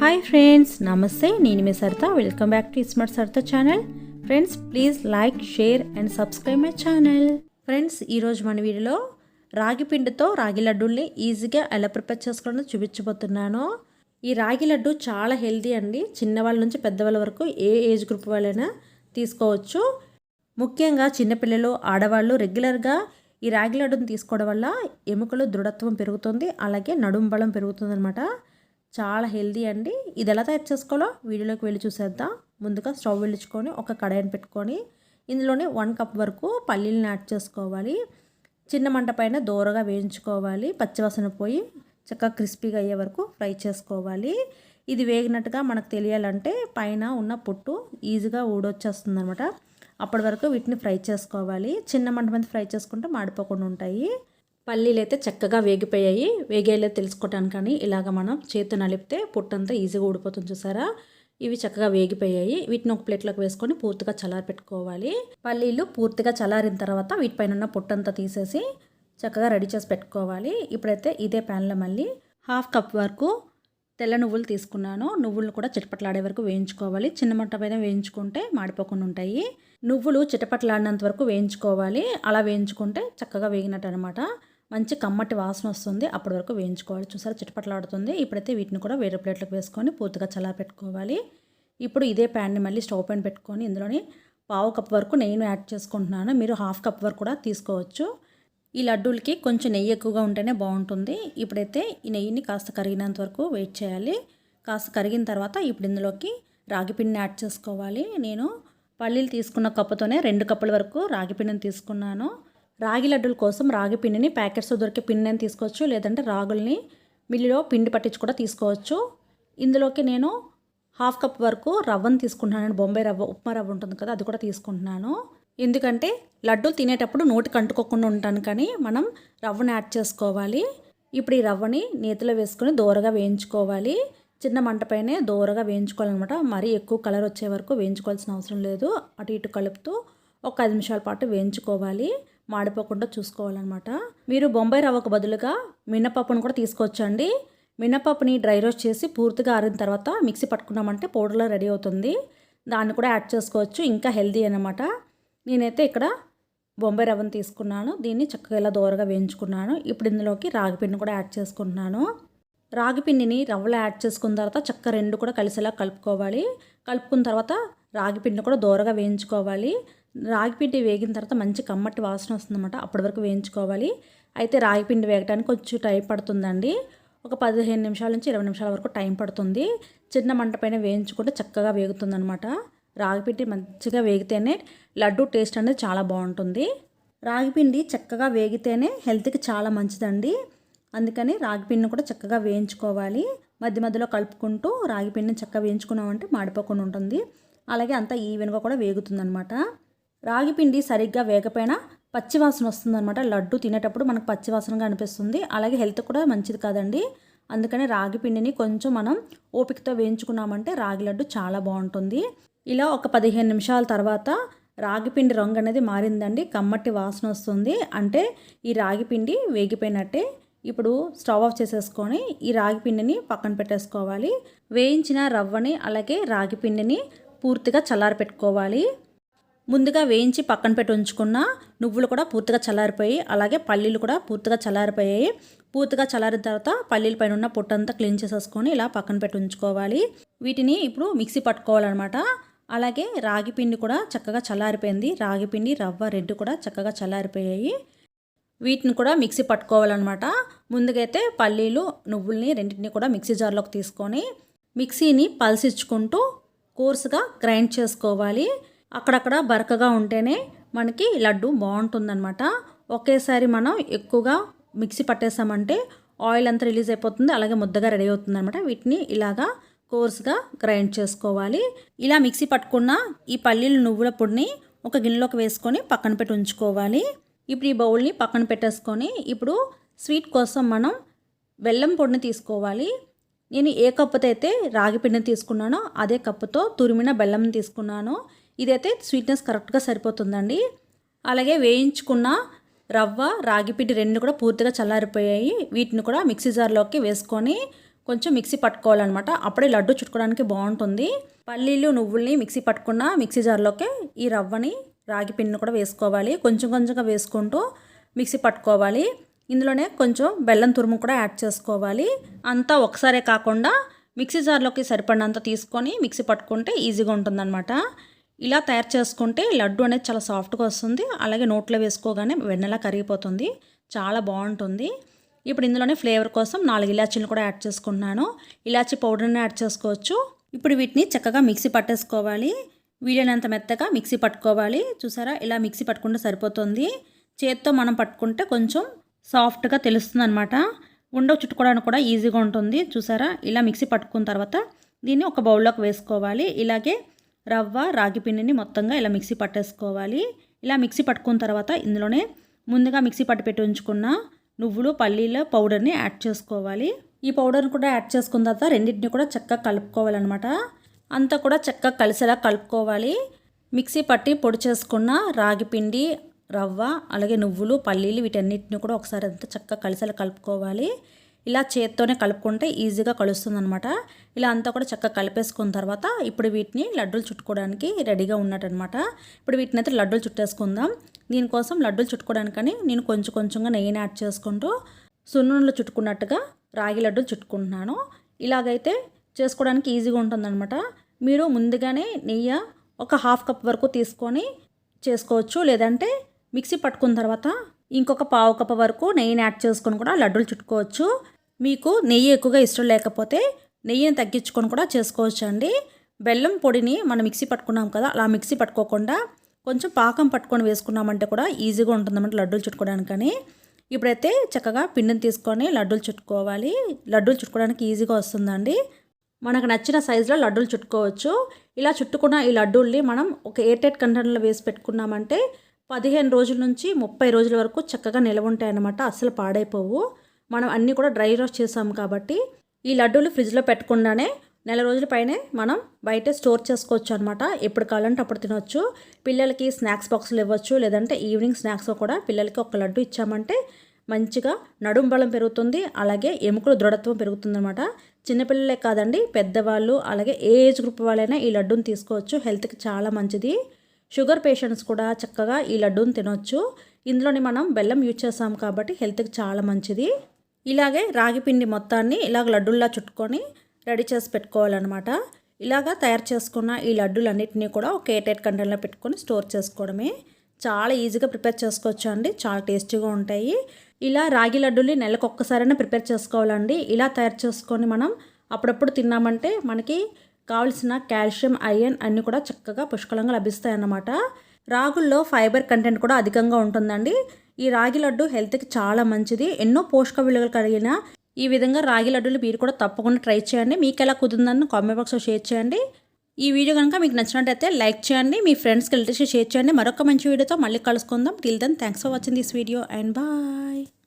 Hi friends నమస్తే నేను మీ Saritha. Welcome back to smart Saritha channel friends please like share and subscribe my channel friends ఈరోజు మన వీడియోలో రాగి పిండితో రాగి లడ్డూల్ని ఈజీగా ఎలా ప్రిపేర్ చేసుకోవాలో చూపించబోతున్నాను. ఈ రాగి లడ్డు చాలా హెల్తీ అండి. చిన్నవాళ్ళ నుంచి పెద్దవాళ్ళ వరకు ఏ ఏజ్ గ్రూప్ వాళ్ళైనా తీసుకోవచ్చు. ముఖ్యంగా చిన్నపిల్లలు ఆడవాళ్ళు రెగ్యులర్గా ఈ రాగి లడ్డుని తీసుకోవడం వల్ల ఎముకలు దృఢత్వం పెరుగుతుంది అలాగే నడుం బలం పెరుగుతుంది అనమాట చాలా హెల్దీ అండి. ఇది ఎలా తయారు చేసుకోవాలో వీడియోలోకి వెళ్ళి చూసేద్దాం. ముందుగా స్టవ్ వెళ్ళించుకొని ఒక కడాయిని పెట్టుకొని ఇందులోనే వన్ కప్ వరకు పల్లీలను యాడ్ చేసుకోవాలి. చిన్న మంట పైన దూరగా వేయించుకోవాలి. పచ్చివాసన పోయి చక్కగా క్రిస్పీగా అయ్యే వరకు ఫ్రై చేసుకోవాలి. ఇది వేగినట్టుగా మనకు తెలియాలంటే పైన ఉన్న పొట్టు ఈజీగా ఊడొచ్చేస్తుంది అనమాట అప్పటి వరకు వీటిని ఫ్రై చేసుకోవాలి. చిన్న మంట మీద ఫ్రై చేసుకుంటే మాడిపోకుండా ఉంటాయి. పల్లీలు అయితే చక్కగా వేగిపోయాయి. వేగేలా తెలుసుకోవటానికి కానీ ఇలాగ మనం చేతి నలిపితే పొట్టంతా ఈజీగా ఊడిపోతుంది చూసారా? ఇవి చక్కగా వేగిపోయాయి. వీటిని ఒక ప్లేట్లోకి వేసుకొని పూర్తిగా చల్లారి పెట్టుకోవాలి పల్లీలు పూర్తిగా చల్లారిన తర్వాత వీటిపైన ఉన్న పొట్టంతా తీసేసి చక్కగా రెడీ చేసి పెట్టుకోవాలి. ఇప్పుడైతే ఇదే ప్యాన్లో మళ్ళీ హాఫ్ కప్ వరకు తెల్ల నువ్వులు తీసుకున్నాను. నువ్వులను కూడా చిటపట్లాడే వరకు వేయించుకోవాలి. చిన్న మంట పైన వేయించుకుంటే మాడిపోకుండా ఉంటాయి. నువ్వులు చిటపట్లాడినంత వరకు వేయించుకోవాలి. అలా వేయించుకుంటే చక్కగా వేగినట్టు అనమాట మంచి కమ్మటి వాసన వస్తుంది అప్పటి వరకు వేయించుకోవాలి. చూసారా చిటపట్లాడుతుంది. ఇప్పుడైతే వీటిని కూడా వేరే ప్లేట్లకు వేసుకొని పూర్తిగా చల్లా పెట్టుకోవాలి. ఇప్పుడు ఇదే ప్యాన్ని మళ్ళీ స్టవ్ పైన పెట్టుకొని ఇందులోని పావు కప్ వరకు నెయ్యిని యాడ్ చేసుకుంటున్నాను. మీరు హాఫ్ కప్ వరకు కూడా తీసుకోవచ్చు. ఈ లడ్డూలకి కొంచెం నెయ్యి ఎక్కువగా ఉంటేనే బాగుంటుంది. ఇప్పుడైతే ఈ నెయ్యిని కాస్త కరిగినంత వరకు వెయిట్ చేయాలి. కాస్త కరిగిన తర్వాత ఇప్పుడు ఇందులోకి రాగి పిండిని యాడ్ చేసుకోవాలి. నేను పల్లీలు తీసుకున్న కప్పుతోనే రెండు కప్పుల వరకు రాగి పిండిని తీసుకున్నాను. రాగి లడ్డూల కోసం రాగి పిండిని ప్యాకెట్స్ దొరికే పిండిని తీసుకోవచ్చు లేదంటే రాగుల్ని మిల్లులో పిండి పట్టించి కూడా తీసుకోవచ్చు. ఇందులోకి నేను హాఫ్ కప్ వరకు రవ్వను తీసుకుంటున్నాను బొంబాయి రవ్వ ఉప్మా రవ్వ ఉంటుంది కదా అది కూడా తీసుకుంటున్నాను. ఎందుకంటే లడ్డూలు తినేటప్పుడు నోటికి అంటుకోకుండా ఉంటాను కానీ మనం రవ్వను యాడ్ చేసుకోవాలి. ఇప్పుడు ఈ రవ్వని నేతిలో వేసుకొని దూరగా వేయించుకోవాలి. చిన్న మంటపైనే దూరగా వేయించుకోవాలన్నమాట. మరీ ఎక్కువ కలర్ వచ్చే వరకు వేయించుకోవాల్సిన అవసరం లేదు. అటు ఇటు కలుపుతూ ఒక ఐదు నిమిషాల పాటు వేయించుకోవాలి. మాడిపోకుండా చూసుకోవాలన్నమాట. మీరు బొంబాయి రవ్వకు బదులుగా మినపప్పును కూడా తీసుకోవచ్చండి. మినపప్పుని డ్రై రోస్ట్ చేసి పూర్తిగా ఆరిన తర్వాత మిక్సీ పట్టుకున్నామంటే పౌడర్లో రెడీ అవుతుంది. దాన్ని కూడా యాడ్ చేసుకోవచ్చు. ఇంకా హెల్దీ అనమాట నేనైతే ఇక్కడ బొంబాయి రవ్వను తీసుకున్నాను. దీన్ని చక్కగా ఇలా దూరగా వేయించుకున్నాను. ఇప్పుడు ఇందులోకి రాగిపిండిని కూడా యాడ్ చేసుకుంటున్నాను. రాగి పిండిని రవ్వలో యాడ్ చేసుకున్న తర్వాత చక్క రెండు కూడా కలిసేలా కలుపుకోవాలి. కలుపుకున్న తర్వాత రాగిపిండిని కూడా దూరగా వేయించుకోవాలి. రాగిపిండి వేగిన తర్వాత మంచి కమ్మటి వాసన వస్తుందన్నమాట. అప్పటి వరకు వేయించుకోవాలి. అయితే రాగిపిండి వేగడానికి కొంచెం టైం పడుతుందండి. ఒక పదిహేను నిమిషాల నుంచి ఇరవై నిమిషాల వరకు టైం పడుతుంది. చిన్న మంట పైన వేయించుకుంటే చక్కగా వేగుతుందనమాట రాగిపిండి మంచిగా వేగితేనే లడ్డు టేస్ట్ అనేది చాలా బాగుంటుంది. రాగిపిండి చక్కగా వేగితేనే హెల్త్కి చాలా మంచిదండి. అందుకని రాగిపిండిని కూడా చక్కగా వేయించుకోవాలి. మధ్య మధ్యలో కలుపుకుంటూ రాగిపిండిని చక్కగా వేయించుకున్నామంటే మాడిపోకుండా ఉంటుంది. అలాగే అంతా ఈవెన్గా కూడా వేగుతుందనమాట రాగిపిండి సరిగ్గా వేగపోయినా పచ్చివాసన వస్తుందన్నమాట. లడ్డు తినేటప్పుడు మనకు పచ్చివాసనగా అనిపిస్తుంది. అలాగే హెల్త్ కూడా మంచిది కాదండి. అందుకని రాగి పిండిని కొంచెం మనం ఓపికతో వేయించుకున్నామంటే రాగి లడ్డు చాలా బాగుంటుంది. ఇలా ఒక పదిహేను నిమిషాల తర్వాత రాగిపిండి రంగు అనేది మారిందండి. కమ్మటి వాసన వస్తుంది. అంటే ఈ రాగిపిండి వేగిపోయినట్టే ఇప్పుడు స్టవ్ ఆఫ్ చేసేసుకొని ఈ రాగిపిండిని పక్కన పెట్టేసుకోవాలి. వేయించిన రవ్వని అలాగే రాగిపిండిని పూర్తిగా చల్లారి పెట్టుకోవాలి ముందుగా వేయించి పక్కన పెట్టి ఉంచుకున్న నువ్వులు కూడా పూర్తిగా చల్లారిపోయి అలాగే పల్లీలు కూడా పూర్తిగా చల్లారిపోయాయి. పూర్తిగా చల్లారిన తర్వాత పల్లీల పైన ఉన్న పొట్టంతా క్లీన్ చేసేసుకొని ఇలా పక్కన పెట్టి ఉంచుకోవాలి. వీటిని ఇప్పుడు మిక్సీ పట్టుకోవాలన్నమాట. అలాగే రాగి పిండి కూడా చక్కగా చల్లారిపోయింది. రాగి పిండి రవ్వ రెడ్ కూడా చక్కగా చల్లారిపోయాయి. వీటిని కూడా మిక్సీ పట్టుకోవాలన్నమాట. ముందుగైతే పల్లీలు నువ్వుల్ని రెండింటిని కూడా మిక్సీ జార్లోకి తీసుకొని మిక్సీని పల్సిచ్చుకుంటూ కోర్సుగా గ్రైండ్ చేసుకోవాలి. అక్కడక్కడ బరకగా ఉంటేనే మనకి లడ్డు బాగుంటుందన్నమాట. ఒకేసారి మనం ఎక్కువగా మిక్సీ పట్టేసామంటే ఆయిల్ అంతా రిలీజ్ అయిపోతుంది అలాగే ముద్దగా రెడీ అవుతుంది అనమాట వీటిని ఇలాగా కోర్స్గా గ్రైండ్ చేసుకోవాలి. ఇలా మిక్సీ పట్టుకున్న ఈ పల్లీలు నువ్వుల పొడిని ఒక గిన్నెలోకి వేసుకొని పక్కన పెట్టి ఉంచుకోవాలి. ఇప్పుడు ఈ బౌల్ని పక్కన పెట్టేసుకొని ఇప్పుడు స్వీట్ కోసం మనం బెల్లం పొడిని తీసుకోవాలి. నేను ఏ కప్పుతో అయితే రాగి పిండిని తీసుకున్నానో అదే కప్పుతో తురిమిన బెల్లం తీసుకున్నాను. ఇదైతే స్వీట్నెస్ కరెక్ట్గా సరిపోతుందండి. అలాగే వేయించుకున్న రవ్వ రాగి పిండి రెండు కూడా పూర్తిగా చల్లారిపోయాయి. వీటిని కూడా మిక్సీ జార్లోకి వేసుకొని కొంచెం మిక్సీ పట్టుకోవాలన్నమాట. అప్పుడే లడ్డు చుట్టుకోవడానికి బాగుంటుంది. పల్లీలు నువ్వుల్ని మిక్సీ పట్టుకున్న మిక్సీ జార్లోకి ఈ రవ్వని రాగి పిండిని కూడా వేసుకోవాలి. కొంచెం కొంచెంగా వేసుకుంటూ మిక్సీ పట్టుకోవాలి. ఇందులోనే కొంచెం బెల్లం తురుము కూడా యాడ్ చేసుకోవాలి. అంతా ఒకసారే కాకుండా మిక్సీ జార్లోకి సరిపడినంత తీసుకొని మిక్సీ పట్టుకుంటే ఈజీగా ఉంటుందన్నమాట. ఇలా తయారు చేసుకుంటే లడ్డు అనేది చాలా సాఫ్ట్గా వస్తుంది. అలాగే నోట్లో వేసుకోగానే వెన్నెలా కరిగిపోతుంది. చాలా బాగుంటుంది. ఇప్పుడు ఇందులోనే ఫ్లేవర్ కోసం నాలుగు ఇలాచీలు కూడా యాడ్ చేసుకున్నాను ఇలాచీ పౌడర్ని యాడ్ చేసుకోవచ్చు. ఇప్పుడు వీటిని చక్కగా మిక్సీ పట్టేసుకోవాలి. వీలైనంత మెత్తగా మిక్సీ పట్టుకోవాలి. చూసారా? ఇలా మిక్సీ పట్టుకుంటే సరిపోతుంది. చేత్తో మనం పట్టుకుంటే కొంచెం సాఫ్ట్గా తెలుస్తుంది అనమాట ఉండవ చుట్టుకోవడానికి కూడా ఈజీగా ఉంటుంది. చూసారా? ఇలా మిక్సీ పట్టుకున్న తర్వాత దీన్ని ఒక బౌల్లోకి వేసుకోవాలి. ఇలాగే రవ్వ రాగి పిండిని మొత్తంగా ఇలా మిక్సీ పట్టేసుకోవాలి. ఇలా మిక్సీ పట్టుకున్న తర్వాత ఇందులోనే ముందుగా మిక్సీ పట్టి పెట్టి ఉంచుకున్న నువ్వులు పల్లీల పౌడర్ని యాడ్ చేసుకోవాలి. ఈ పౌడర్ని కూడా యాడ్ చేసుకున్న తర్వాత రెండింటిని కూడా చక్కగా కలుపుకోవాలన్నమాట. అంతా కూడా చక్కగా కలిసేలా కలుపుకోవాలి. మిక్సీ పట్టి పొడి చేసుకున్న రాగి పిండి రవ్వ అలాగే నువ్వులు పల్లీలు వీటన్నిటిని కూడా ఒకసారి అంతా చక్కగా కలిసేలా కలుపుకోవాలి. ఇలా చేత్తోనే కలుపుకుంటే ఈజీగా కలుస్తుంది అనమాట ఇలా అంతా కూడా చక్కగా కలిపేసుకున్న తర్వాత ఇప్పుడు వీటిని లడ్డూలు చుట్టుకోవడానికి రెడీగా ఉన్నట్టనమాట ఇప్పుడు వీటిని అయితే లడ్డూలు చుట్టేసుకుందాం. దీనికోసం లడ్డూలు చుట్టుకోవడానికని నేను కొంచెం కొంచెంగా నెయ్యిని యాడ్ చేసుకుంటూ సున్నుండలు చుట్టుకున్నట్టుగా రాగి లడ్డూలు చుట్టుకుంటున్నాను. ఇలాగైతే చేసుకోవడానికి ఈజీగా ఉంటుందన్నమాట. మీరు ముందుగానే నెయ్యి ఒక హాఫ్ కప్ వరకు తీసుకొని చేసుకోవచ్చు. లేదంటే మిక్సీ పట్టుకున్న తర్వాత ఇంకొక పావు కప్ వరకు నెయ్యిని యాడ్ చేసుకొని కూడా లడ్డూలు చుట్టుకోవచ్చు. మీకు నెయ్యి ఎక్కువగా ఇష్టం లేకపోతే నెయ్యిని తగ్గించుకొని కూడా చేసుకోవచ్చు అండి. బెల్లం పొడిని మనం మిక్సీ పట్టుకున్నాం కదా అలా మిక్సీ పట్టుకోకుండా కొంచెం పాకం పట్టుకొని వేసుకున్నామంటే కూడా ఈజీగా ఉంటుందన్నమాట లడ్డూలు చుట్టుకోవడానికని. ఇప్పుడైతే చక్కగా పిండిని తీసుకొని లడ్డూలు చుట్టుకోవాలి. లడ్డూలు చుట్టుకోవడానికి ఈజీగా వస్తుందండి. మనకు నచ్చిన సైజులో లడ్డూలు చుట్టుకోవచ్చు. ఇలా చుట్టుకున్న ఈ లడ్డూల్ని మనం ఒక ఎయిర్ టైట్ కంటైనర్లో వేసి పెట్టుకున్నామంటే పదిహేను రోజుల నుంచి ముప్పై రోజుల వరకు చక్కగా నిలవ ఉంటాయి అస్సలు పాడైపోవు. మనం అన్నీ కూడా డ్రై రోస్ట్ చేసాము కాబట్టి ఈ లడ్డూలు ఫ్రిడ్జ్లో పెట్టకుండానే నెల రోజుల పైనే మనం బయట స్టోర్ చేసుకోవచ్చు అనమాట ఎప్పుడు కావాలంటే అప్పుడు తినొచ్చు. పిల్లలకి స్నాక్స్ బాక్సులు ఇవ్వచ్చు లేదంటే ఈవినింగ్ స్నాక్స్ కూడా పిల్లలకి ఒక లడ్డు ఇచ్చామంటే మంచిగా నడుం బలం పెరుగుతుంది అలాగే ఎముకలు దృఢత్వం పెరుగుతుందన్నమాట. చిన్నపిల్లలే కాదండి పెద్దవాళ్ళు అలాగే ఏ ఏజ్ గ్రూప్ వాళ్ళైనా ఈ లడ్డూని తీసుకోవచ్చు. హెల్త్కి చాలా మంచిది. షుగర్ పేషెంట్స్ కూడా చక్కగా ఈ లడ్డూని తినొచ్చు. ఇందులోని మనం బెల్లం యూజ్ చేస్తాం కాబట్టి హెల్త్కి చాలా మంచిది. ఇలాగే రాగి పిండి మొత్తాన్ని ఇలాగ లడ్డుల్లా చుట్టుకొని రెడీ చేసి పెట్టుకోవాలన్నమాట. ఇలాగా తయారు చేసుకున్న ఈ లడ్డూలన్నింటినీ కూడా ఒక ఎయిట్ కంటైనర్లో పెట్టుకొని స్టోర్ చేసుకోవడమే. చాలా ఈజీగా ప్రిపేర్ చేసుకోవచ్చు అండి. చాలా టేస్టీగా ఉంటాయి. ఇలా రాగి లడ్డూని నెలకు ఒక్కసారైనా ప్రిపేర్ చేసుకోవాలండి. ఇలా తయారు చేసుకొని మనం అప్పుడప్పుడు తిన్నామంటే మనకి కావలసిన కాల్షియం ఐరన్ అన్నీ కూడా చక్కగా పుష్కలంగా లభిస్తాయి అన్నమాట రాగుల్లో ఫైబర్ కంటెంట్ కూడా అధికంగా ఉంటుందండి. ఈ రాగి లడ్డు హెల్త్కి చాలా మంచిది. ఎన్నో పోషక విలువలు కలిగిన ఈ విధంగా రాగి లడ్డూలు మీరు కూడా తప్పకుండా ట్రై చేయండి. మీకు ఎలా కుదిరిందని కామెంట్ బాక్స్లో షేర్ చేయండి. ఈ వీడియో కనుక మీకు నచ్చినట్టయితే లైక్ చేయండి. మీ ఫ్రెండ్స్కి వెళ్ళి షేర్ చేయండి. మరొక మంచి వీడియోతో మళ్ళీ కలుసుకుందాం. Till then thanks for watching this video and bye